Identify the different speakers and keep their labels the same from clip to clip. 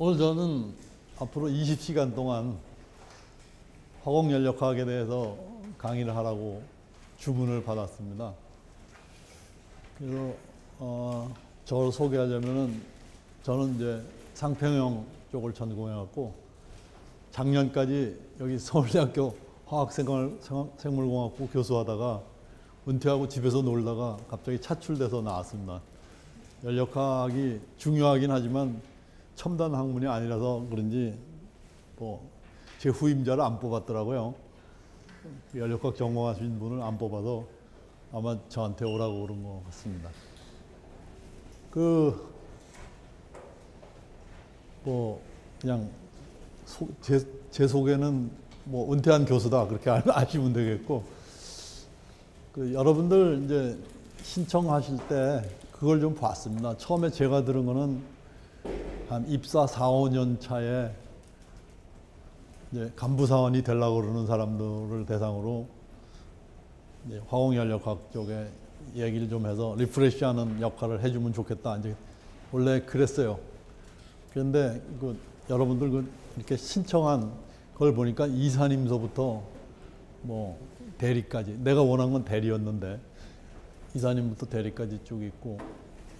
Speaker 1: 오늘 저는 앞으로 20시간 동안 화공연력학에 대해서 강의를 하라고 주문을 받았습니다. 그래서 어, 저를 소개하자면은 저는 이제 상평형 쪽을 전공해갖고 작년까지 여기 서울대학교 화학생물 생물공학부 교수하다가 은퇴하고 집에서 놀다가 갑자기 차출돼서 나왔습니다. 연력학이 중요하긴 하지만 첨단 학문이 아니라서 그런지 뭐 제 후임자를 안 뽑았더라고요. 연력학 전공하신 분을 안 뽑아서 아마 저한테 오라고 그런 것 같습니다. 그 뭐 그냥 소, 제, 제 소개는 뭐 은퇴한 교수다 그렇게 아- 아시면 되겠고 그 여러분들 이제 신청하실 때 그걸 좀 봤습니다. 처음에 제가 들은 거는 한 입사 4, 5년 차에 이제 간부 사원이 되려고 그러는 사람들을 대상으로 화공연력학 쪽에 얘기를 좀 해서 리프레시하는 역할을 해주면 좋겠다. 이제 원래 그랬어요. 그런데 그 여러분들 그 이렇게 신청한 걸 보니까 이사님서부터 뭐 대리까지 내가 원한 건 대리였는데 이사님부터 대리까지 쭉 있고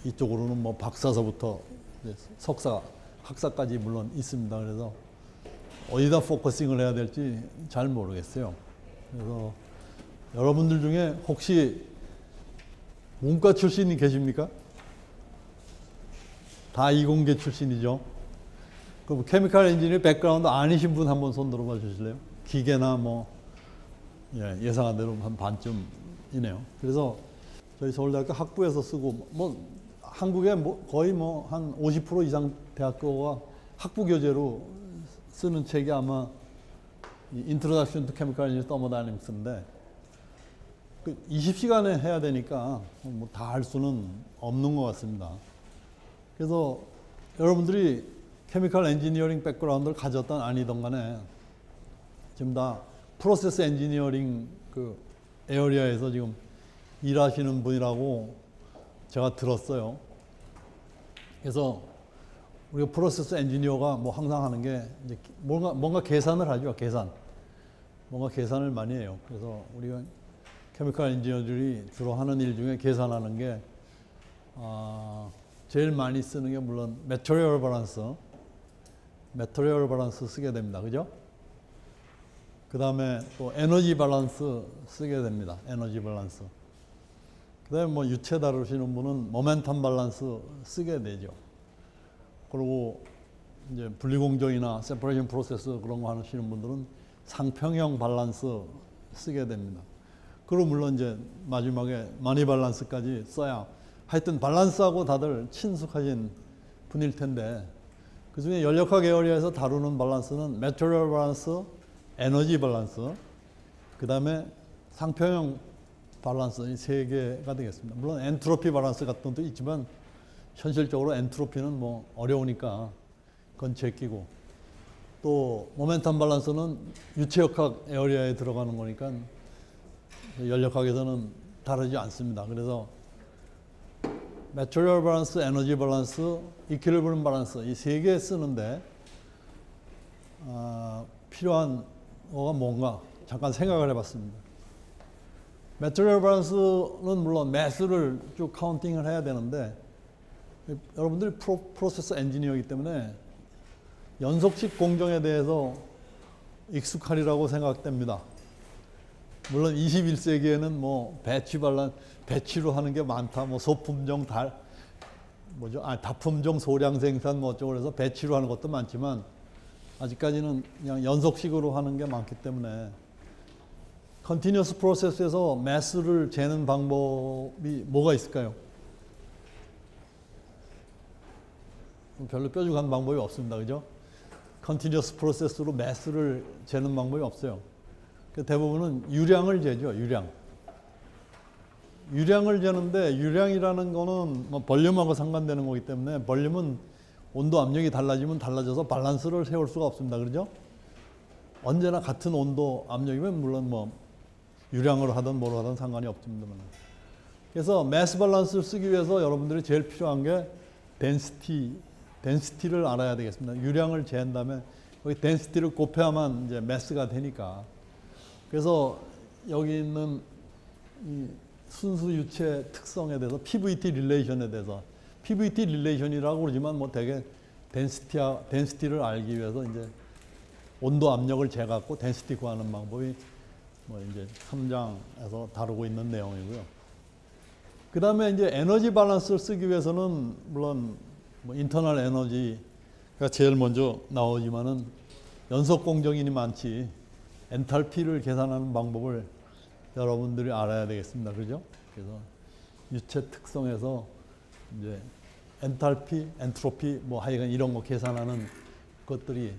Speaker 1: 이쪽으로는 뭐 박사서부터 석사 학사까지 물론 있습니다. 그래서 어디다 포커싱을 해야 될지 잘 모르겠어요. 그래서 여러분들 중에 혹시 문과 출신이 계십니까? 다 이공계 출신이죠. 그럼 케미칼 엔지니어 백그라운드 아니신 분 한번 손 들어봐 주실래요? 기계나 뭐 예, 예상한 대로 한 반쯤이네요. 그래서 저희 서울대학교 학부에서 쓰고 뭐 한국에 뭐 거의 뭐 한 50% 이상 대학교가 학부 교재로 쓰는 책이 아마 인트로덕션 투 케미칼 엔지니어 더모다이내믹스인데 그 20시간에 해야 되니까 뭐 다 할 수는 없는 것 같습니다. 그래서 여러분들이 케미칼 엔지니어링 백그라운드를 가졌던 아니던 간에 지금 다 프로세스 엔지니어링 그 에어리아에서 지금 일하시는 분이라고 제가 들었어요. 그래서 우리가 프로세스 엔지니어가 뭐 항상 하는 게 뭔가 뭔가 계산을 하죠. 계산. 뭔가 계산을 많이 해요. 그래서 우리가 케미칼 엔지니어들이 주로 하는 일 중에 계산하는 게 아, 제일 많이 쓰는 게 물론 메터리얼 밸런스, 메터리얼 밸런스 쓰게 됩니다. 그죠? 그 다음에 또 에너지 밸런스 쓰게 됩니다. 에너지 밸런스. 그 다음에 뭐 유체 다루시는 분은 모멘텀 밸런스 쓰게 되죠. 그리고 이제 분리공정이나 세퍼레이션 프로세스 그런 거 하시는 분들은 상평형 밸런스 쓰게 됩니다. 그리고 물론 이제 마지막에 마니 밸런스까지 써야 하여튼 밸런스하고 다들 친숙하신 분일 텐데 그 중에 연력학 에어리아에서 다루는 밸런스는 매트리얼 밸런스, 에너지 밸런스, 그 다음에 상평형 밸런스 이 세 개가 되겠습니다. 물론 엔트로피 밸런스 같은 것도 있지만 현실적으로 엔트로피는 뭐 어려우니까 그건 제끼고 또 모멘텀 밸런스는 유체역학 에어리아에 들어가는 거니까 연력학에서는 다르지 않습니다. 그래서 매트리얼 밸런스, 에너지 밸런스, 이퀄리브럼 밸런스 이 세 개 쓰는데 아, 필요한 거가 뭔가 잠깐 생각을 해봤습니다. 매트리얼 밸런스는 물론 매수를 쭉 카운팅을 해야 되는데 여러분들이 프로, 프로세스 엔지니어이기 때문에 연속식 공정에 대해서 익숙하리라고 생각됩니다. 물론 21세기에는 뭐 배치 반란 배치로 하는 게 많다. 뭐 소품종 달 뭐죠? 아 다품종 소량 생산 뭐 어쩌고 그래서 배치로 하는 것도 많지만 아직까지는 그냥 연속식으로 하는 게 많기 때문에 컨티뉴어스 프로세스에서 매스를 재는 방법이 뭐가 있을까요? 별로 뾰족한 방법이 없습니다. 그죠? 컨티뉴어스 프로세스로 매스를 재는 방법이 없어요. 그 대부분은 유량을 재죠, 유량. 유량을 재는데 유량이라는 거는 뭐 볼륨하고 상관되는 거기 때문에 볼륨은 온도 압력이 달라지면 달라져서 밸런스를 세울 수가 없습니다. 그러죠? 언제나 같은 온도 압력이면 물론 뭐 유량으로 하든 뭐로 하든 상관이 없습니다만. 그래서 매스 밸런스를 쓰기 위해서 여러분들이 제일 필요한 게 덴시티 덴시티를 알아야 되겠습니다. 유량을 재한 다음에 거기 덴시티를 곱해야만 이제 매스가 되니까. 그래서 여기 있는 이 순수 유체 특성에 대해서 PVT 릴레이션에 대해서 PVT 릴레이션이라고 그러지만 뭐 대개 덴시티와 덴시티를 알기 위해서 이제 온도 압력을 재갖고 덴시티 구하는 방법이 뭐 이제 3장에서 다루고 있는 내용이고요. 그 다음에 이제 에너지 밸런스를 쓰기 위해서는 물론 뭐 인터널 에너지가 제일 먼저 나오지만은 연속 공정인이 많지 엔탈피를 계산하는 방법을 여러분들이 알아야 되겠습니다. 그죠? 그래서 유체 특성에서 이제 엔탈피, 엔트로피 뭐 하여간 이런 거 계산하는 것들이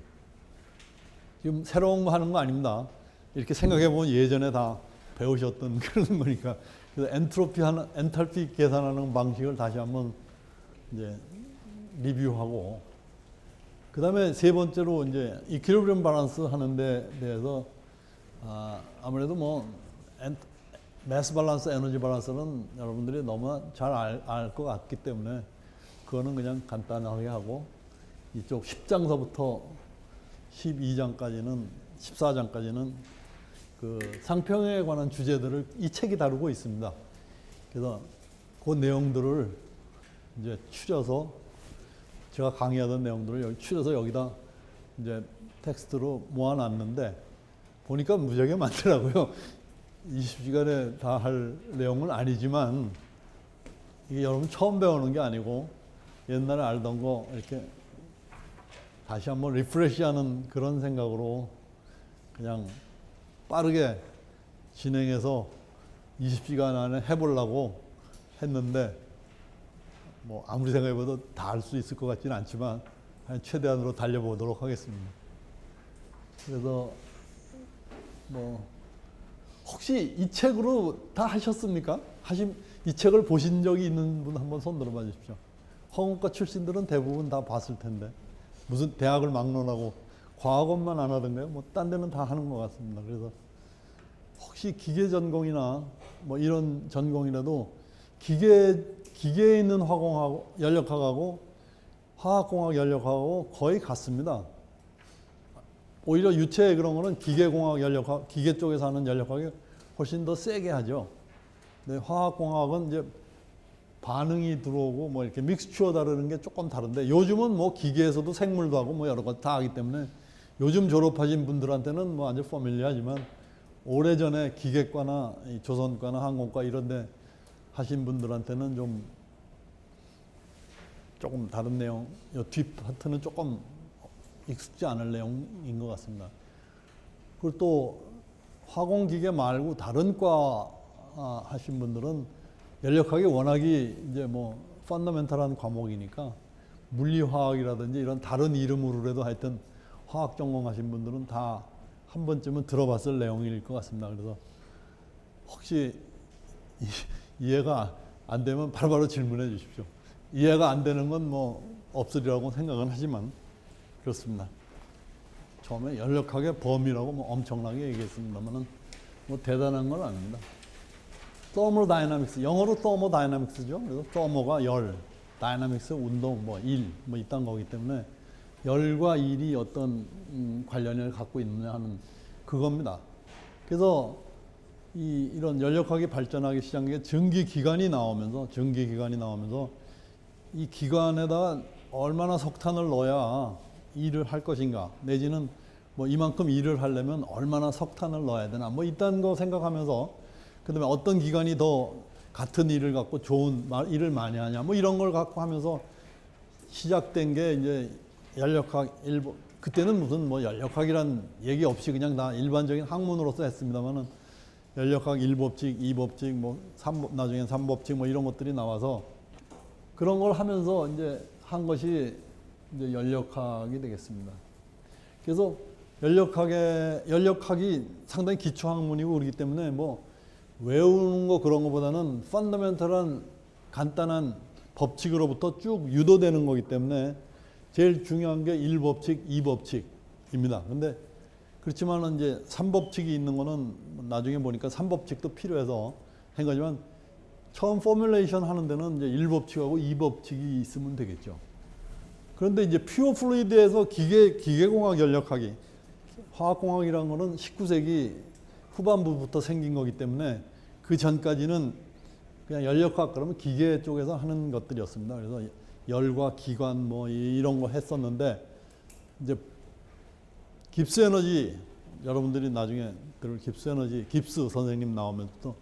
Speaker 1: 지금 새로운 거 하는 거 아닙니다. 이렇게 생각해 보면 예전에 다 배우셨던 그런 거니까. 그래서 엔트로피 하는 엔탈피 계산하는 방식을 다시 한번 이제 리뷰하고 그다음에 세 번째로 이제 이퀴리브리엄 밸런스 하는 데 대해서 아, 아무래도 뭐 엔, 매스 밸런스, 에너지 밸런스는 여러분들이 너무 잘 알것 같기 때문에 그거는 그냥 간단하게 하고 이쪽 10장서부터 12장까지는 14장까지는 그 상평에 관한 주제들을 이 책이 다루고 있습니다. 그래서 그 내용들을 이제 추려서 제가 강의하던 내용들을 여기 추려서 여기다 이제 텍스트로 모아놨는데 보니까 무지하게 많더라고요. 20시간에 다 할 내용은 아니지만 이게 여러분 처음 배우는 게 아니고 옛날에 알던 거 이렇게 다시 한번 리프레시하는 그런 생각으로 그냥 빠르게 진행해서 20시간 안에 해보려고 했는데 뭐 아무리 생각해봐도 다 할 수 있을 것 같지는 않지만 한 최대한으로 달려보도록 하겠습니다. 그래서 뭐 혹시 이 책으로 다 하셨습니까? 하신 이 책을 보신 적이 있는 분 한번 손 들어봐 주십시오. 허공과 출신들은 대부분 다 봤을 텐데 무슨 대학을 막론하고 과학원만 안 하던가요? 뭐 딴 데는 다 하는 것 같습니다. 그래서 혹시 기계 전공이나 뭐 이런 전공이라도 기계 기계에 있는 화공하고 연력학하고 화학공학 연력하고 거의 같습니다. 오히려 유체 그런 거는 기계공학 연력학 기계 쪽에서 하는 연력학이 훨씬 더 세게 하죠. 근데 화학공학은 이제 반응이 들어오고 뭐 이렇게 믹스추어 다루는 게 조금 다른데 요즘은 뭐 기계에서도 생물도 하고 뭐 여러 가지 다 하기 때문에 요즘 졸업하신 분들한테는 뭐 아주 포밀리하지만 오래전에 기계과나 이 조선과나 항공과 이런 데 하신 분들한테는 좀 조금 다른 내용, 이뒷 파트는 조금 익숙지 않을 내용인 것 같습니다. 그리고 또 화공기계 말고 다른 과 아, 하신 분들은 연력학이 워낙이 이제 뭐 펀더멘탈한 과목이니까 물리화학이라든지 이런 다른 이름으로라도 하여튼 화학 전공하신 분들은 다 한 번쯤은 들어봤을 내용일 것 같습니다. 그래서 혹시 이, 이해가 안 되면 바로바로 질문해 주십시오. 이해가 안 되는 건 뭐 없으리라고 생각은 하지만 그렇습니다. 처음에 연력학의 범위라고 뭐 엄청나게 얘기했습니다만은 뭐 대단한 건 아닙니다. thermodynamics 영어로 thermodynamics죠. 그래서 thermo가 열, dynamics 운동, 뭐 일, 뭐 이딴 거기 때문에 열과 일이 어떤 음, 관련을 갖고 있느냐 하는 그겁니다. 그래서 이 이런 연력학이 발전하기 시작한 게 전기 기관이 나오면서 전기 기관이 나오면서 이 기관에다가 얼마나 석탄을 넣어야 일을 할 것인가. 내지는 뭐 이만큼 일을 하려면 얼마나 석탄을 넣어야 되나. 뭐 이딴 거 생각하면서 그다음에 어떤 기관이 더 같은 일을 갖고 좋은 마- 일을 많이 하냐. 뭐 이런 걸 갖고 하면서 시작된 게 이제 연력학 일본 그때는 무슨 뭐 연력학이란 얘기 없이 그냥 다 일반적인 학문으로서 했습니다만은 연력학 1법칙, 2법칙, 뭐 3법, 나중엔 3법칙 뭐 이런 것들이 나와서 그런 걸 하면서 이제 한 것이 이제 연력학이 되겠습니다. 그래서 연력학의 연력학이 상당히 기초 학문이고 그렇기 때문에 뭐 외우는 거 그런 거보다는 펀더멘털한 간단한 법칙으로부터 쭉 유도되는 거기 때문에 제일 중요한 게 1법칙, 2법칙입니다. 근데 그렇지만은 이제 3법칙이 있는 거는 나중에 보니까 3법칙도 필요해서 한 거지만 처음 포뮬레이션 하는 데는 이제 1법칙하고 2법칙이 있으면 되겠죠. 그런데 이제 퓨어 플루이드에서 기계 기계공학 연력학이 화학공학이라는 거는 19세기 후반부부터 생긴 거기 때문에 그 전까지는 그냥 연력학 그러면 기계 쪽에서 하는 것들이었습니다. 그래서 열과 기관 뭐 이- 이런 거 했었는데 이제 깁스 에너지 여러분들이 나중에 들을 깁스 에너지 깁스 선생님 나오면서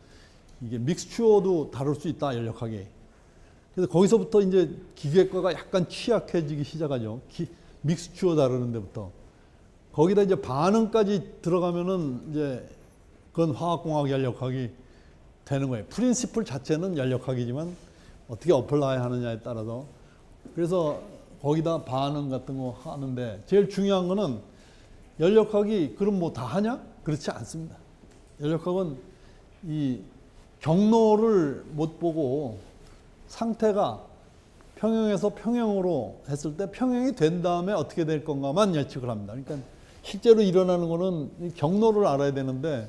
Speaker 1: 이게 믹스추어도 다룰 수 있다 연력학이. 그래서 거기서부터 이제 기계과가 약간 취약해지기 시작하죠. 기, 믹스추어 다루는 데부터. 거기다 이제 반응까지 들어가면은 이제 그건 화학공학 연력학이 되는 거예요. 프린시플 자체는 연력학이지만 어떻게 어플라이 하느냐에 따라서 그래서 거기다 반응 같은 거 하는데 제일 중요한 거는 연력학이 그럼 뭐 다 하냐? 그렇지 않습니다. 연력학은 이 경로를 못 보고 상태가 평형에서 평형으로 했을 때 평형이 된 다음에 어떻게 될 건가만 예측을 합니다. 그러니까 실제로 일어나는 거는 이 경로를 알아야 되는데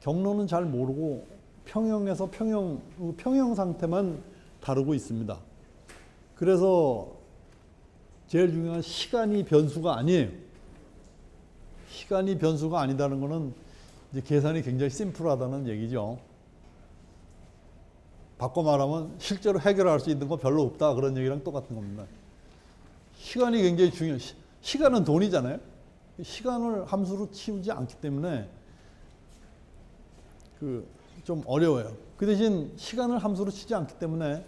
Speaker 1: 경로는 잘 모르고 평형에서 평형 평형 상태만 다루고 있습니다. 그래서 제일 중요한 시간이 변수가 아니에요. 시간이 변수가 아니다는 거는 이제 계산이 굉장히 심플하다는 얘기죠. 바꿔 말하면 실제로 해결할 수 있는 거 별로 없다 그런 얘기랑 똑같은 겁니다. 시간이 굉장히 중요. 시, 시간은 돈이잖아요. 시간을 함수로 치우지 않기 때문에 그 좀 어려워요. 그 대신 시간을 함수로 치지 않기 때문에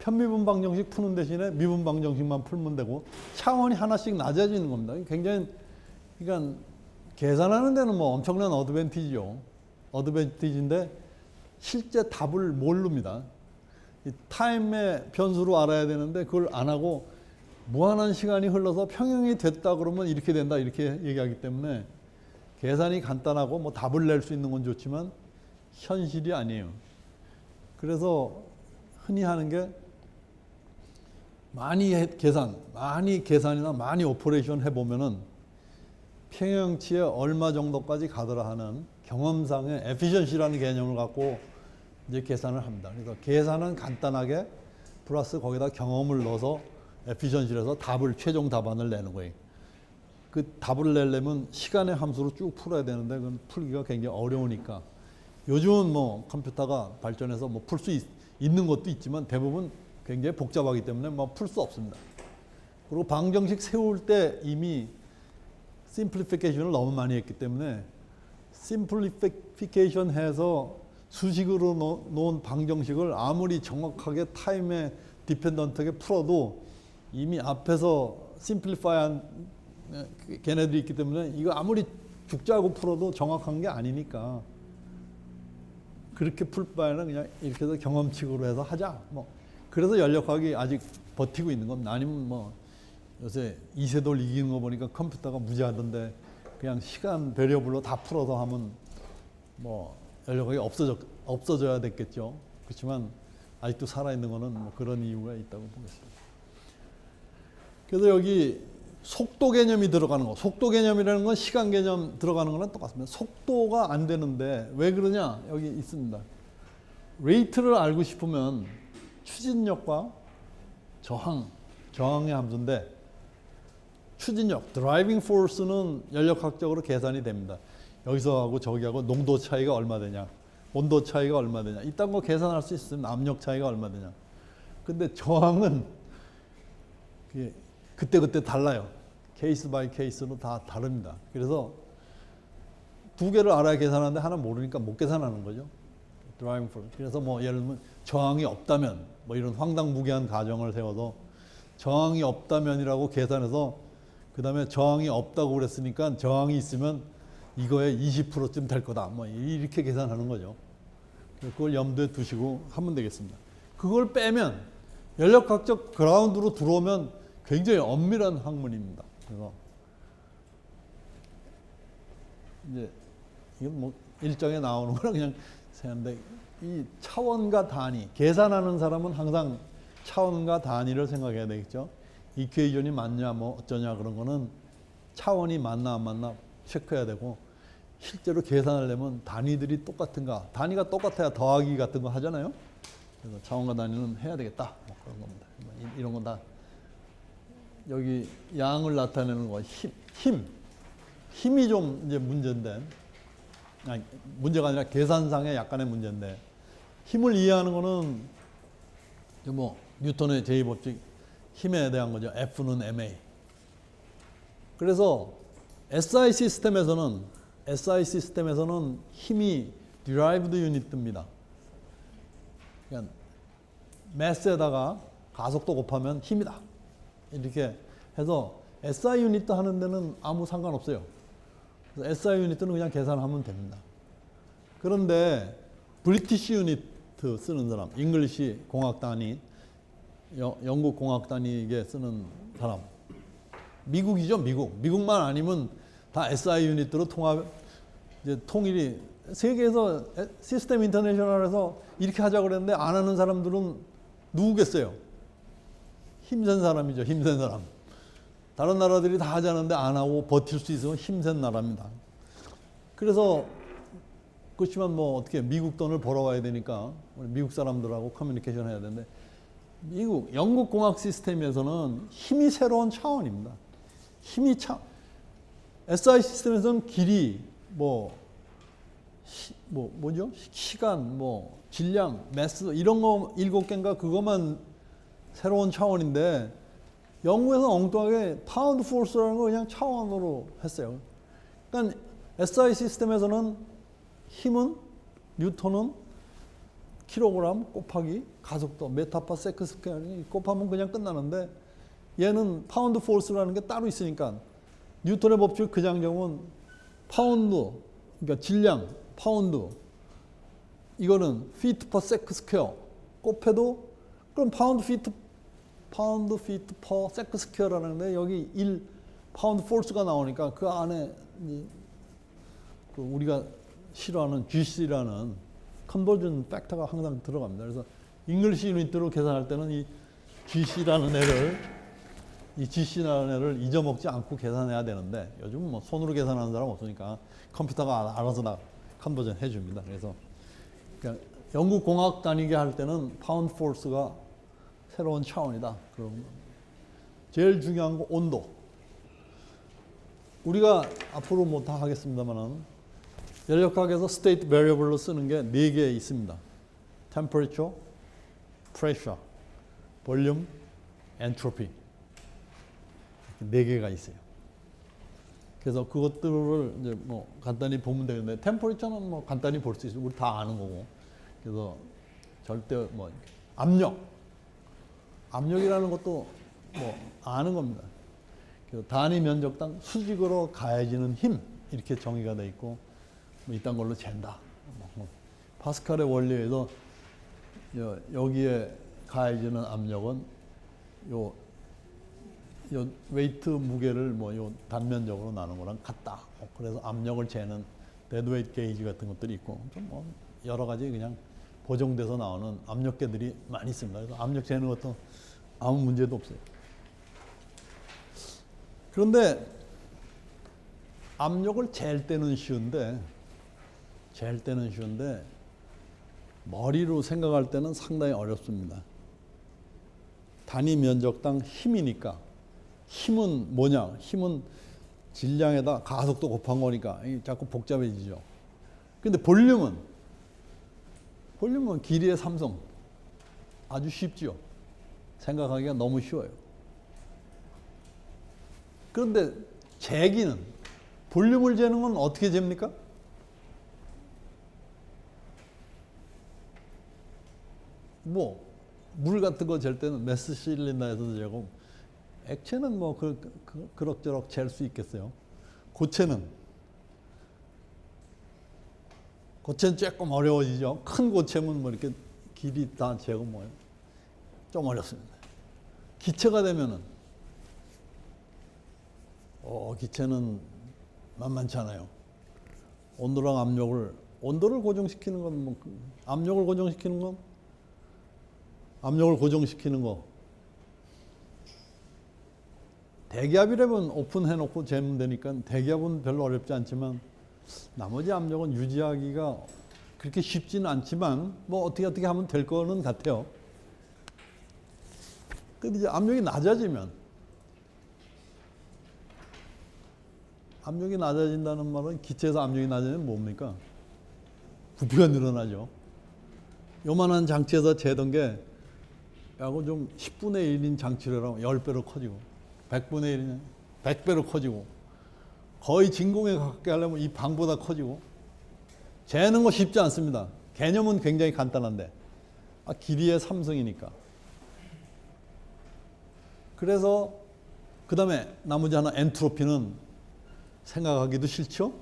Speaker 1: 편미분 방정식 푸는 대신에 미분 방정식만 풀면 되고 차원이 하나씩 낮아지는 겁니다. 굉장히 그러니까 계산하는 데는 뭐 엄청난 어드밴티지죠. 어드밴티지인데 실제 답을 모릅니다. 이 타임의 변수로 알아야 되는데 그걸 안 하고 무한한 시간이 흘러서 평형이 됐다 그러면 이렇게 된다 이렇게 얘기하기 때문에 계산이 간단하고 뭐 답을 낼 수 있는 건 좋지만 현실이 아니에요. 그래서 흔히 하는 게 많이 해- 계산, 많이 계산이나 많이 오퍼레이션 해보면은 평형치에 얼마 정도까지 가더라 하는 경험상의 에피션시라는 개념을 갖고 이제 계산을 합니다. 그래서 계산은 간단하게 플러스 거기다 경험을 넣어서 에피션시에서 답을 최종 답안을 내는 거예요. 그 답을 내려면 시간의 함수로 쭉 풀어야 되는데 그건 풀기가 굉장히 어려우니까 요즘은 뭐 컴퓨터가 발전해서 뭐 풀 수 있는 것도 있지만 대부분 굉장히 복잡하기 때문에 뭐 풀 수 없습니다. 그리고 방정식 세울 때 이미 심플리피케이션을 너무 많이 했기 때문에 심플리피케이션 해서 수식으로 놓- 놓은 방정식을 아무리 정확하게 타임에 디펜던트하게 풀어도 이미 앞에서 심플리파이한 걔네들이 있기 때문에 이거 아무리 죽자고 풀어도 정확한 게 아니니까 그렇게 풀 바에는 그냥 이렇게 해서 경험칙으로 해서 하자. 뭐 그래서 연력학이 아직 버티고 있는 겁니다. 아니면 뭐 요새 이세돌 이기는 거 보니까 컴퓨터가 무지하던데 그냥 시간 배려불로 다 풀어서 하면 뭐 연력학이 없어져 없어져야 됐겠죠. 그렇지만 아직도 살아 있는 거는 뭐 그런 이유가 있다고 보겠습니다. 그래서 여기 속도 개념이 들어가는 거. 속도 개념이라는 건 시간 개념 들어가는 거랑 똑같습니다. 속도가 안 되는데 왜 그러냐? 여기 있습니다. 레이트를 알고 싶으면 추진력과 저항, 저항의 함수인데 추진력, 드라이빙 포스는 연력학적으로 계산이 됩니다. 여기서 하고 저기하고 농도 차이가 얼마 되냐, 온도 차이가 얼마 되냐, 이딴 거 계산할 수 있으면 압력 차이가 얼마 되냐. 근데 저항은 그때그때 달라요. 케이스 바이 케이스로 다 다릅니다. 그래서 두 개를 알아야 계산하는데 하나 모르니까 못 계산하는 거죠. 드라이빙 포스. 그래서 뭐 예를 들면 저항이 없다면 뭐 이런 황당무계한 가정을 세워서 저항이 없다면이라고 계산해서 그 다음에 저항이 없다고 그랬으니까 저항이 있으면 이거의 20%쯤 될 거다. 뭐 이렇게 계산하는 거죠. 그걸 염두에 두시고 하면 되겠습니다. 그걸 빼면 연력학적 그라운드로 들어오면 굉장히 엄밀한 학문입니다. 그래서 이제 이건 뭐 일정에 나오는 거라 그냥 생각하는데 이 차원과 단위 계산하는 사람은 항상 차원과 단위를 생각해야 되겠죠. 이퀘이션이 맞냐 뭐 어쩌냐 그런 거는 차원이 맞나 안 맞나 체크해야 되고 실제로 계산하려면 단위들이 똑같은가 단위가 똑같아야 더하기 같은 거 하잖아요. 그래서 차원과 단위는 해야 되겠다 뭐 그런 겁니다. 이- 이런 건 다 여기 양을 나타내는 거 힘, 힘. 힘이 좀 이제 문제인데 아니, 문제가 아니라 계산상의 약간의 문제인데 힘을 이해하는 거는 뭐 뉴턴의 제2법칙 힘에 대한 거죠. F는 ma. 그래서 SI 시스템에서는 SI 시스템에서는 힘이 derived unit입니다. 그러니까 매스에다가 가속도 곱하면 힘이다. 이렇게 해서 SI 유닛 하는 데는 아무 상관없어요. SI 유닛은 그냥 계산하면 됩니다. 그런데 브리티시 유닛 쓰는 사람, 잉글리시 공학 단위, 여- 영국 공학 단위에 쓰는 사람, 미국이죠, 미국. 미국만 아니면 다 SI 유닛으로 통합 이제 통일이 세계에서 에- 시스템 인터내셔널에서 이렇게 하자 그랬는데 안 하는 사람들은 누구겠어요? 힘센 사람이죠, 힘센 사람. 다른 나라들이 다 하자는데 안 하고 버틸 수 있으면 힘센 나라입니다. 그래서 그렇지만 뭐 어떻게 미국 돈을 벌어와야 되니까 우리 미국 사람들하고 커뮤니케이션 해야 되는데 미국 영국 공학 시스템에서는 힘이 새로운 차원입니다. 힘이 차 SI 시스템에서는 길이 뭐, 시, 뭐 뭐죠? 시간 뭐 질량 매스 이런 거 일곱 개인가 그것만 새로운 차원인데 영국에서 엉뚱하게 파운드 포스라는 거 그냥 차원으로 했어요. 그러니까 SI 시스템에서는 힘은 뉴턴은 킬로그램 곱하기 가속도 메타파 세크 스퀘어 곱하면 그냥 끝나는데 얘는 파운드 포스라는 게 따로 있으니까 뉴턴의 법칙 그 장점은 파운드 그러니까 질량 파운드 이거는 피트 퍼 세크 스퀘어 곱해도 그럼 파운드 피트 파운드 피트 퍼 세크 스퀘어라는데 여기 1 파운드 포스가 나오니까 그 안에 이, 그 우리가 싫어하는 GC라는 컨버전 팩터가 항상 들어갑니다. 그래서 잉글리시 유닛으로 계산할 때는 이 GC라는 애를 이 GC라는 애를 잊어먹지 않고 계산해야 되는데 요즘 뭐 손으로 계산하는 사람 없으니까 컴퓨터가 알아서 다 컨버전 해줍니다. 그래서 그러니까 영국 공학 다니게 할 때는 파운드 포스가 새로운 차원이다. 그런 거. 제일 중요한 거 온도. 우리가 앞으로 뭐 다 하겠습니다만은 연력학에서 스테이트 베리어블로 쓰는 게 네 개 있습니다. temperature, pressure, volume, entropy. 네 개가 있어요. 그래서 그것들을 이제 뭐 간단히 보면 되는데 템퍼리처는 뭐 간단히 볼 수 있어요. 우리 다 아는 거고. 그래서 절대 뭐 압력, 압력이라는 것도 뭐 아는 겁니다. 그래서 단위 면적당 수직으로 가해지는 힘 이렇게 정의가 돼 있고 뭐 이딴 걸로 잰다. 뭐 파스칼의 원리에서 여- 여기에 가해지는 압력은 요, 요 웨이트 무게를 뭐 요 단면적으로 나눈 거랑 같다. 뭐 그래서 압력을 재는 데드웨이트 게이지 같은 것들이 있고 좀 뭐 여러 가지 그냥 보정돼서 나오는 압력계들이 많이 있습니다. 그래서 압력 재는 것도 아무 문제도 없어요. 그런데 압력을 잴 때는 쉬운데 잴 때는 쉬운데 머리로 생각할 때는 상당히 어렵습니다. 단위 면적당 힘이니까 힘은 뭐냐? 힘은 질량에다 가속도 곱한 거니까 자꾸 복잡해지죠. 근데 볼륨은 볼륨은 길이의 삼성 아주 쉽죠. 생각하기가 너무 쉬워요. 그런데 재기는 볼륨을 재는 건 어떻게 잽니까? 뭐 물 같은 거 잴 때는 메스 실린더에서도 재고 액체는 뭐 그, 그, 그럭저럭 잴 수 있겠어요. 고체는 고체는 조금 어려워지죠. 큰 고체면 뭐 이렇게 길이 다 재고 뭐좀 어렵습니다. 기체가 되면은 어, 기체는 만만치 않아요. 온도랑 압력을 온도를 고정시키는 건 뭐, 그 압력을 고정시키는 건 압력을 고정시키는 거. 대기압이라면 오픈해놓고 재면 되니까 대기압은 별로 어렵지 않지만 나머지 압력은 유지하기가 그렇게 쉽지는 않지만 뭐 어떻게 어떻게 하면 될 거는 같아요. 근데 이제 압력이 낮아지면 압력이 낮아진다는 말은 기체에서 압력이 낮아지면 뭡니까? 부피가 늘어나죠. 요만한 장치에서 재던 게 야구 좀 10분의 1인 장치를 하면 10배로 커지고 100분의 1인 100배로 커지고 거의 진공에 가깝게 하려면 이 방보다 커지고 재는 거 쉽지 않습니다. 개념은 굉장히 간단한데 아, 길이의 삼성이니까. 그래서 그 다음에 나머지 하나 엔트로피는 생각하기도 싫죠.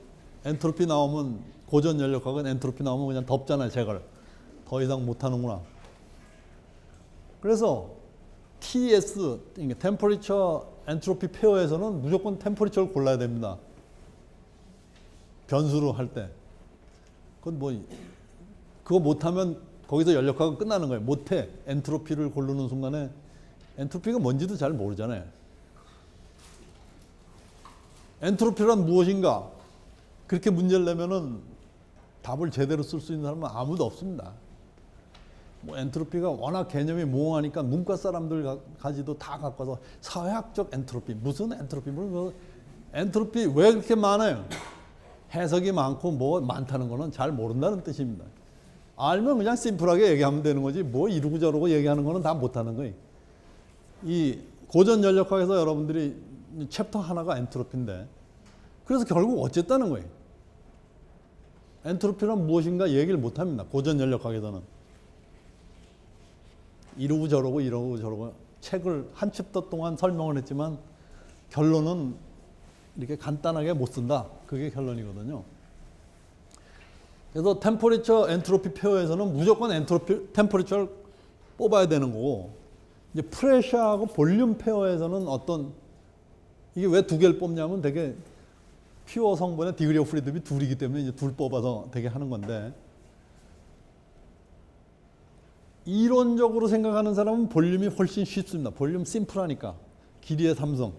Speaker 1: 엔트로피 나오면 고전 연력학은 엔트로피 나오면 그냥 덮잖아요. 제걸 더 이상 못하는구나. 그래서 TS, 템퍼리처 엔트로피 페어에서는 무조건 템퍼리처를 골라야 됩니다. 변수로 할 때. 그건 뭐 그거 못하면 거기서 연력학은 끝나는 거예요. 못해 엔트로피를 고르는 순간에 엔트로피가 뭔지도 잘 모르잖아요. 엔트로피란 무엇인가? 그렇게 문제를 내면은 답을 제대로 쓸 수 있는 사람은 아무도 없습니다. 뭐 엔트로피가 워낙 개념이 모호하니까 문과 사람들 가- 가지도 다 갖고 와서 사회학적 엔트로피 무슨 엔트로피 뭐 엔트로피 왜 그렇게 많아요? 해석이 많고 뭐 많다는 거는 잘 모른다는 뜻입니다. 알면 그냥 심플하게 얘기하면 되는 거지 뭐 이러고 저러고 얘기하는 거는 다 못하는 거예요. 이 고전 연력학에서 여러분들이 이 챕터 하나가 엔트로피인데 그래서 결국 어쨌다는 거예요. 엔트로피란 무엇인가 얘기를 못합니다. 고전 연력학에서는 이러고 저러고 이러고 저러고 책을 한 챕터 동안 설명을 했지만 결론은 이렇게 간단하게 못 쓴다. 그게 결론이거든요. 그래서 템퍼리처 엔트로피 페어에서는 무조건 엔트로피 템퍼리처를 뽑아야 되는 거고 이제 프레셔하고 볼륨 페어에서는 어떤 이게 왜 두 개를 뽑냐면 되게 퓨어 성분의 디그리 오브 프리덤이 둘이기 때문에 이제 둘 뽑아서 되게 하는 건데 이론적으로 생각하는 사람은 볼륨이 훨씬 쉽습니다. 볼륨 심플하니까 길이의 삼성.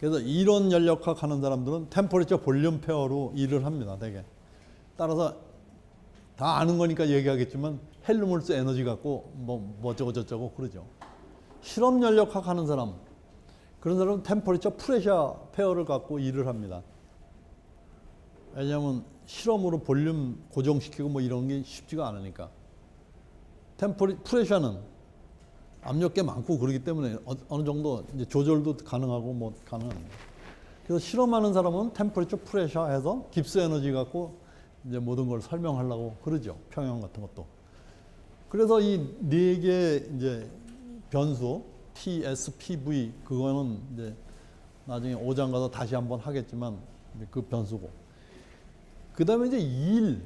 Speaker 1: 그래서 이론 연력학 하는 사람들은 템퍼리처 볼륨 페어로 일을 합니다. 되게. 따라서 다 아는 거니까 얘기하겠지만 헬륨홀스 에너지 갖고 뭐, 뭐 어쩌고 저쩌고 그러죠. 실험 연력학 하는 사람 그런 사람은 템퍼리처 프레셔 페어를 갖고 일을 합니다. 왜냐하면 실험으로 볼륨 고정시키고 뭐 이런 게 쉽지가 않으니까. 템퍼리 프레셔는 압력계 많고 그러기 때문에 어, 어느 정도 이제 조절도 가능하고 뭐 가능합니다. 그래서 실험하는 사람은 템퍼리처 프레셔 해서 깁스 에너지 갖고 이제 모든 걸 설명하려고 그러죠. 평형 같은 것도. 그래서 이 네 개 이제 변수 T, S, P, V 그거는 이제 나중에 5장 가서 다시 한번 하겠지만 그 변수고. 그 다음에 이제 일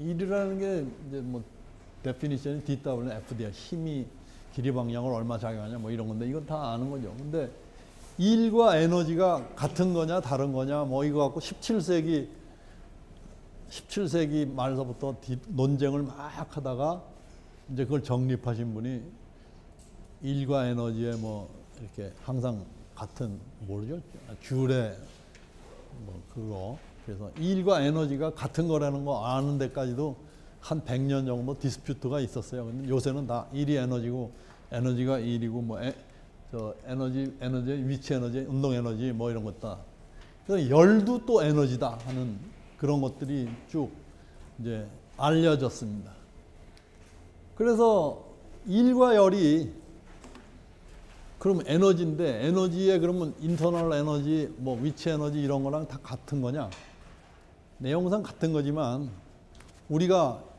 Speaker 1: 일이라는 게 이제 뭐 데피니션이 DW, FD야 힘이 길이 방향을 얼마 작용하냐 뭐 이런 건데 이건 다 아는 거죠. 근데 일과 에너지가 같은 거냐 다른 거냐 뭐 이거 갖고 17세기 17세기 말서부터 디- 논쟁을 막 하다가 이제 그걸 정립하신 분이 일과 에너지의 뭐 이렇게 항상 같은 모르죠 귤의 뭐 그거 그래서 일과 에너지가 같은 거라는 거 아는 데까지도 한 100년 정도 디스퓨트가 있었어요. 근데 요새는 다 일이 에너지고 에너지가 일이고 뭐 에, 저 에너지 에너지 위치 에너지 운동 에너지 뭐 이런 것다. 그래서 열도 또 에너지다 하는 그런 것들이 쭉 이제 알려졌습니다. 그래서 일과 열이 그럼 에너지인데 에너지에 그러면 인터널 에너지 뭐 위치 에너지 이런 거랑 다 같은 거냐? 내용상 같은 거지만 우리가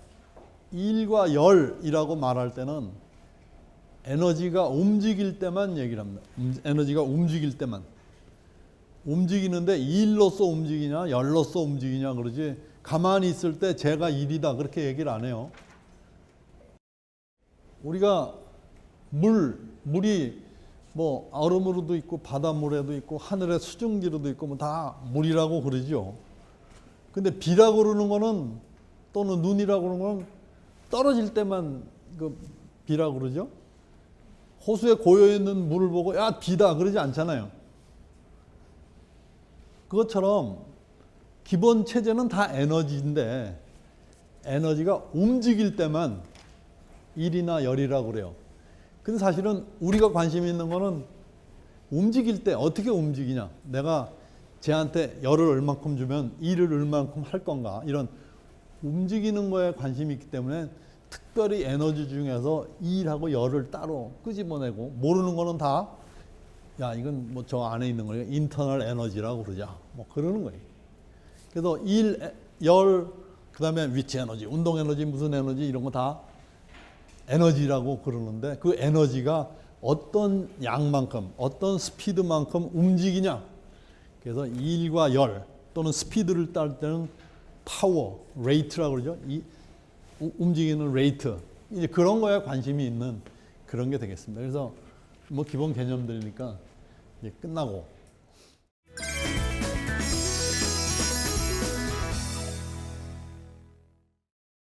Speaker 1: 일과 열이라고 말할 때는 에너지가 움직일 때만 얘기를 합니다. 음, 에너지가 움직일 때만. 움직이는데 일로서 움직이냐 열로서 움직이냐 그러지 가만히 있을 때 제가 일이다 그렇게 얘기를 안 해요. 우리가 물, 물이 뭐 얼음으로도 있고 바닷물에도 있고 하늘의 수증기로도 있고 뭐 다 물이라고 그러죠. 근데 비라고 그러는 거는 또는 눈이라고 그러는 건 떨어질 때만 그 비라고 그러죠. 호수에 고여 있는 물을 보고 야 비다 그러지 않잖아요. 그것처럼 기본 체제는 다 에너지인데 에너지가 움직일 때만 일이나 열이라고 그래요. 근데 사실은 우리가 관심 있는 거는 움직일 때 어떻게 움직이냐. 내가 쟤한테 열을 얼만큼 주면 일을 얼만큼 할 건가 이런 움직이는 거에 관심이 있기 때문에 특별히 에너지 중에서 일하고 열을 따로 끄집어내고 모르는 거는 다 야 이건 뭐 저 안에 있는 거예요 인터널 에너지라고 그러자 뭐 그러는 거예요. 그래서 일, 에- 열, 그 다음에 위치 에너지, 운동 에너지, 무슨 에너지 이런 거 다 에너지라고 그러는데 그 에너지가 어떤 양만큼, 어떤 스피드만큼 움직이냐. 그래서 일과 열 또는 스피드를 딸 때는 파워, 레이트라고 그러죠. 이 움직이는 레이트. 이제 그런 거에 관심이 있는 그런 게 되겠습니다. 그래서 뭐 기본 개념들이니까 이제 끝나고